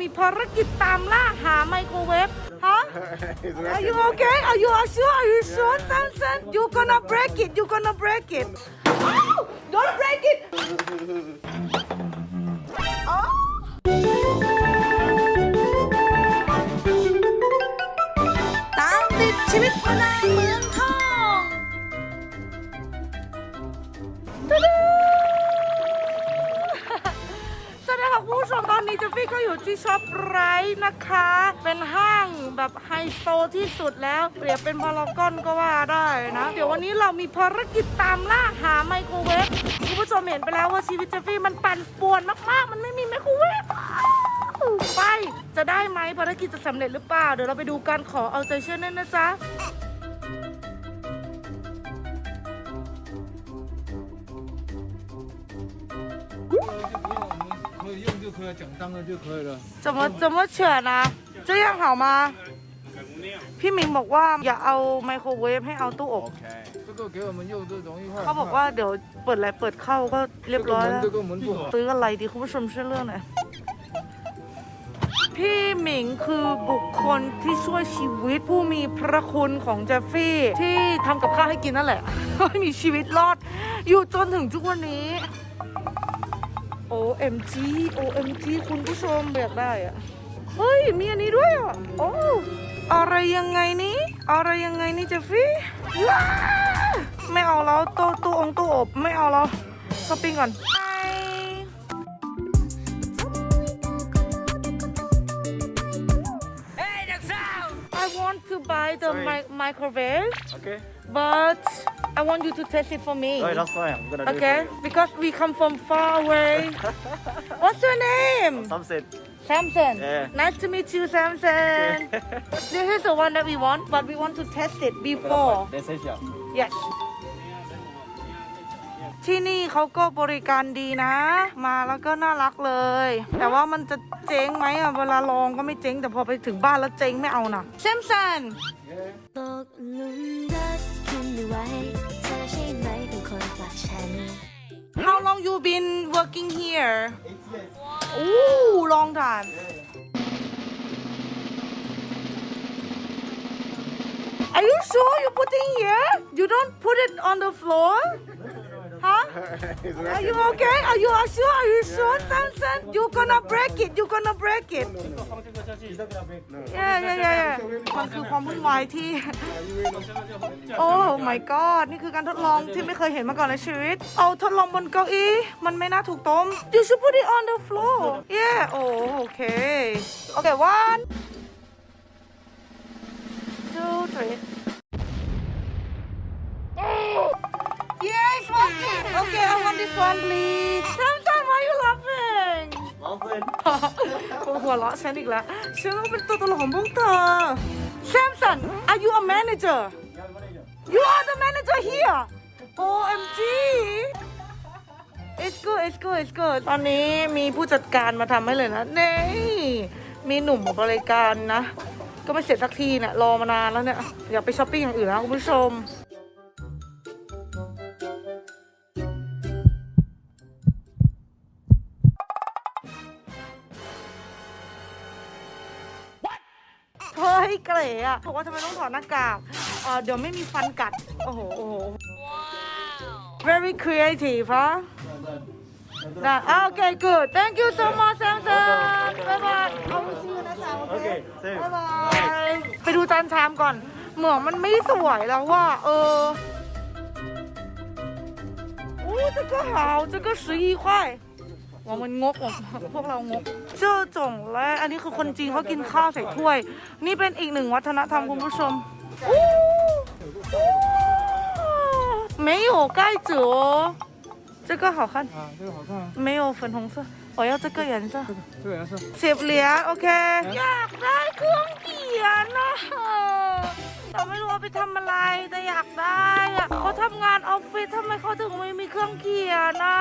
มีภารกิจตามล่าหาไมโครเวฟฮะ Are you okay? Are you sure? Are you sure, Samson? You gonna break it? You gonna break it? Oh, don't break it! ไรท์นะคะ เป็นห้างแบบไฮโซที่สุดแล้ว เปรียบเป็นพารากอนก็ว่าได้นะ เดี๋ยววันนี้เรามีภารกิจตามล่าหาไมโครเวฟคุณผู้ชมเห็นไปแล้วว่าชีวิตเจฟฟี่มันปั่นป่วนมากๆ มันไม่มีไมโครเวฟไปจะได้ไหมภารกิจจะสำเร็จหรือเปล่า เดี๋ยวเราไปดูกันขอเอาใจเชื่อแน่นะจ๊ะ 可以用就可以，整当了就可以了。怎么怎么选啊这样好吗พี่หมิงบอกว่าอย่าเอาไมโครเวฟให้เอาตู้อบ 这个给我们用就容易坏。 เขาบอกว่าเดี๋ยวเปิดอะไรเปิดเข้าก็เรียบร้อยแล้ว 这个门不好。 ซื้ออะไรดีคุณผู้ชมช่วยเลือกหน่อยพี่หมิงคือบุคคลที่ช่วยชีวิตผู้มีพระคุณของเจฟฟี่ ที่ทำกับข้าวให้กินนั่นแหละ ให้มีชีวิตรอด อยู่จนถึงทุกวันนี้ OMG OMG คุณผู้ชมอยากได้อะเฮ้ย มีอันนี้ด้วยอะโอ้อะไรยังไงนี้อะไรยังไงนี่เจฟฟี่ว้าไม่เอาแล้วตัวตัวองค์ตัวอบไม่เอาแล้วช้อปปิ้งก่อน I want to buy the Sorry. mi- microwave, Okay. but I want you to test it for me. Alright, that's fine. I'm gonna do Okay, it because we come from far away. What's your name? for you. Samson. Samson. Yeah. Nice to meet you, Samson. this is the one that we want, but we want to test it before. That's it, yeah. Yes. ที่นี่เขาก็บริการดีนะ มาแล้วก็น่ารักเลย แต่ว่ามันจะเจ๊งไหมอะ เวลาลองก็ไม่เจ๊ง แต่พอไปถึงบ้านแล้วเจ๊งไม่เอานะเซมสัน ตกหลุมรักคุณ ไม่ไหวเธอใช่ไหมเป็นคนฝากฉัน How long you been working here? Ooh, long time. Are you sure you putting here? You don't put it on the floor? Huh? Are you okay? Are you sure? Are you sure, Samson? You gonna break it. You gonna break it. Yeah, yeah, yeah, yeah. มันคือความวุ่นวายที่ โอ้ my god นี่คือการทดลองที่ไม่เคยเห็นมาก่อนในชีวิต เอาทดลองบนเก้าอี้ มันไม่น่าถูกต้อง You should put it on the floor Yeah oh okay Okay one two three one please Samson why you laughing Samson. หัวเราะฉันอีกแล้วฉันต้องเป็นตัวตลกของพวกเธอ Samson are you a manager You are the manager here OMG It's good It's good It's good ตอนนี้มีผู้จัดการมาทำให้เลยนะนี่มีหนุ่มบริการนะ ก็ไม่เสร็จสักทีเนี่ยรอมานานแล้วเนี่ยอยากไปช้อปปิ้งอย่างอื่นแล้วคุณผู้ชม เฮ้ยเกรอะบอกว่าทำไมต้องถอดหน้ากากเอ่อเดี๋ยวไม่มีฟันกัด โอ้โห โอ้โห very creative ฮะได้อ่ะโอเค good thank you so much Samson บ๊ายบายเอาไปซื้อนะสาวโอเค Okay, same. บ๊ายบายไปดูจานชามก่อน เหมืองมันไม่สวยแล้วว่าเออโอ้这个好这个十一块 ว่ามันงกว่ะพวกเรางก เจ้าจงและอันนี้คือคนจีนเขากินข้าวใส่ถ้วย นี่เป็นอีกหนึ่งวัฒนธรรมคุณผู้ชมอู้没有盖子哦这个好看啊，这个好看啊，没有粉红色我要这个颜色这个颜色。 สิบเหรียญโอเค อยากได้เครื่องเขียนนะ แต่ไม่รู้เอาไปทำอะไรแต่อยากได้อะเขาทำงานออฟฟิศทำไมเขาถึงไม่มีเครื่องเขียนน่ะ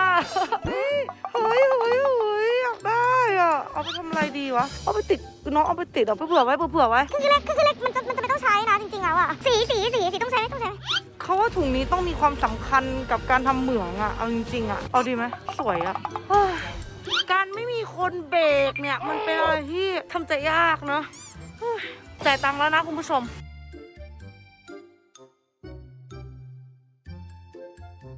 เฮ้ยเฮ้ยเฮ้ยเฮ้ยอยากได้อะเอาไปทำอะไรดีวะเอาไปติดน้องเอาไปติดเอาไปเผื่อไว้เผื่อไว้คือเล็กคือเล็กมันจะมันจะไม่ต้องใช้นะจริงๆแล้วอะสีสีสีสีต้องใช้ต้องใช้เขาว่าถุงนี้ต้องมีความสำคัญกับการทำเหมืองอะเอาจริงๆอะเอาดีไหมสวยอะเฮ้ยการไม่มีคนเบรกเนี่ยมันเป็นอะไรที่ทำใจยากเนาะเฮ้ยจ่ายตังค์แล้วนะคุณผู้ชม Let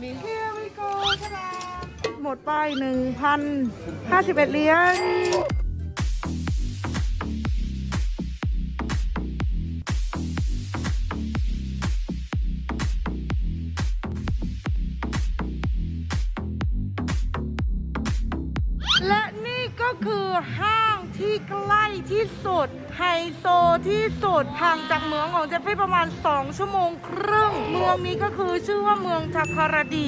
me here we go หมดไปหนึ่งพันห้าสิบเอ็ดเหรียญและนี่ก็คือห้า ที่ใกล้ที่สุดไฮโซที่สุดห่างจากเมืองของเจฟฟี่ประมาณ 2 ชั่วโมงครึ่ง เมืองนี้ก็คือชื่อว่าเมืองทาคาราดี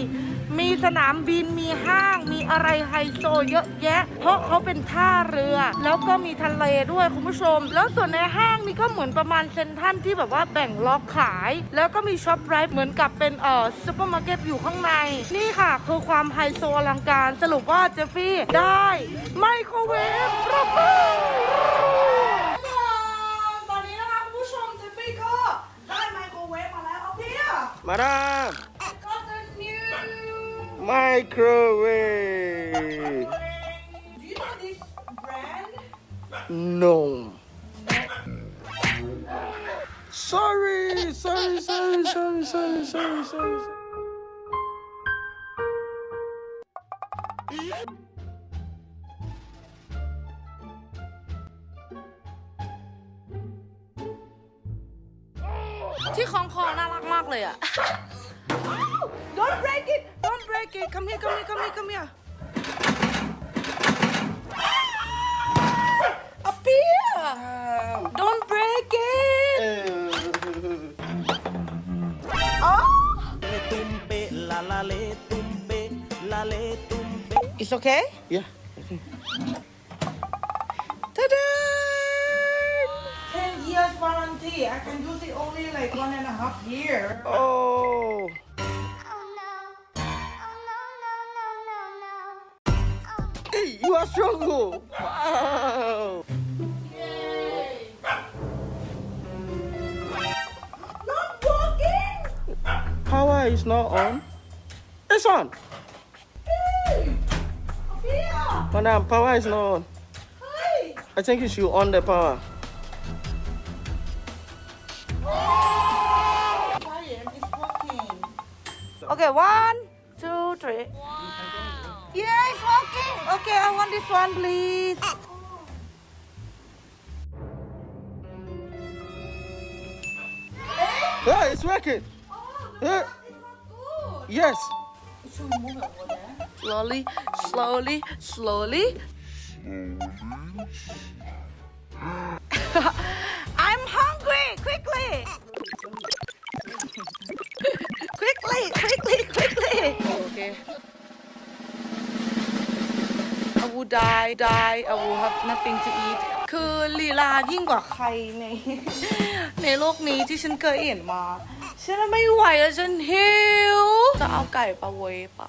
มีสนามบินมีห้างมีอะไรไฮโซเยอะแยะ เพราะเขาเป็นท่าเรือ แล้วก็มีทะเลด้วยคุณผู้ชม แล้วส่วนในห้างนี่ก็เหมือนประมาณเซนทรันที่แบบว่าแบ่งล็อกขาย แล้วก็มีช็อปไรท์เหมือนกับเป็นเอ่อซูเปอร์มาร์เก็ตอยู่ข้างใน นี่ค่ะคือความไฮโซอลังการสรุปว่าเจฟฟี่ได้ไมโครเวฟประมือตอนนี้นะคะคุณผู้ชมเจฟฟี่ก็ได้ไมโครเวฟมาแล้วเอาพีย Madam, got the new microwave. Do you know this brand? No. Sorry, sorry, sorry, sorry, sorry, sorry, sorry. ที่คล้องคอน่ารักมากเลยอะ Don't break it Don't break it Come here Come here Come here Come here Up here Don't break it Oh tumpe, la la le tumpe, la le tumpe. It's okay Yeah. Ta-da! 10 years warranty I can use it only like one and a half year Oh. Hey, you are strong. oh. Wow. Not working Power is not on. It's on. Up here Madam, power is not on. Hey I think you should on the power. It's working. Okay, one, two, three. Yeah, it's working. Okay, I want this one, please. Yeah, it's working. Oh, yeah. Yes. Slowly, slowly, slowly. I'm hungry. Quickly. quickly, quickly, quickly. Okay. I will die, die. I will have nothing to eat. คือลีลายิ่งกว่าใครใน ในโลกนี้ที่ฉันเคยเห็นมา ฉันไม่ไหวแล้วฉันหิว จะเอาไก่ปะเวยปะ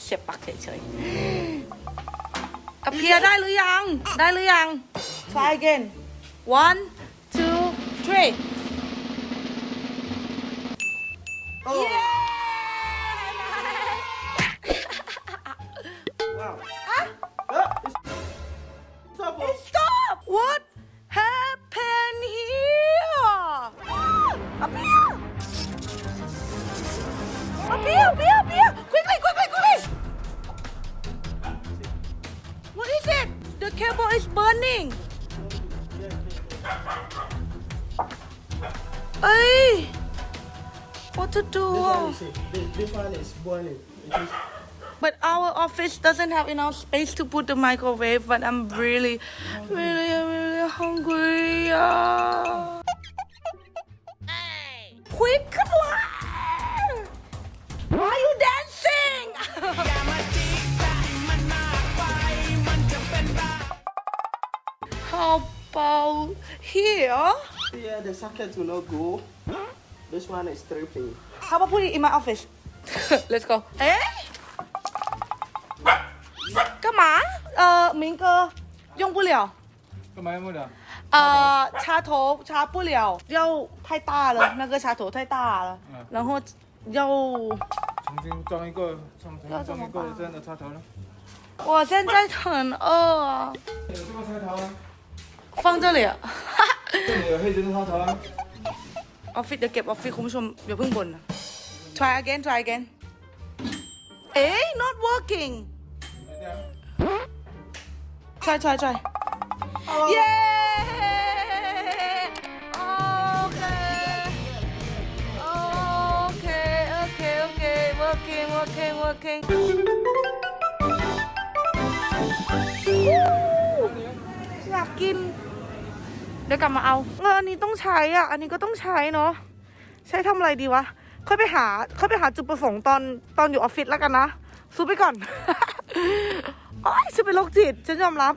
เสียบปลักเฉยๆอะเพียได้หรือยัง ได้หรือยัง try again one two three yeah Stop. What happened here? Quickly, quickly, quickly! What is it? The cable is burning! Hey! What to do? This one this, this one is burning. But our office doesn't have enough space to put the microwave, but I'm really, really, really hungry. Hey. Quick! Why are you dancing? How about here? Yeah, the socket will not go. This one is tripping. How about put it in my office? Let's go. Hey? 嘛？呃，明哥用不了。 干嘛要没的？呃，插头插不了，要太大了，那个插头太大了，嗯然后要重新装一个，重重要怎新装一个么办这样的插头呢？我现在很饿啊，有这个插头啊，放这里啊。这里有黑色的插头啊。 ออฟฟิศเดี๋ยวเก็บออฟฟิศคุณผู้ชมอย่าเพิ่งบ่นนะ try again try again เอ๊ะ not working 这样 try try try เย้โอเคโอเคโอเคโอเค working working working อยากกิน เดี๋ยวกลับมาเอาเอออันนี้ต้องใช้อะ อันนี้ก็ต้องใช้เนาะใช้ทำอะไรดีวะค่อยไปหาค่อยไปหาจุดประสงค์ตอนตอนอยู่ออฟฟิศแล้วกันนะซื้อไปก่อน โอ้ยฉันเป็นโรคจิตฉันยอมรับ